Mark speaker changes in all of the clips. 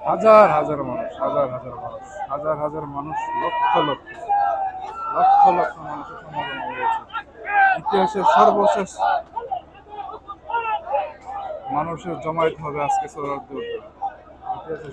Speaker 1: হাজার হাজার মানুষ, হাজার হাজার মানুষ, হাজার হাজার মানুষ, লক্ষ লক্ষ লক্ষ লক্ষ মানুষের সমাগম হয়েছে। ইতিহাসের সর্বশেষ মানুষের জমায়েত হবে আজকে উদ্যানে ইতিহাসের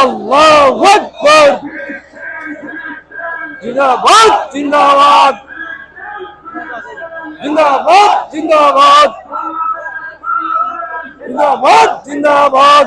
Speaker 1: আল্লাহু আকবার। জিন্দাবাদ জিন্দাবাদ। জিন্দাবাদ জিন্দাবাদ। জিন্দাবাদ জিন্দাবাদ।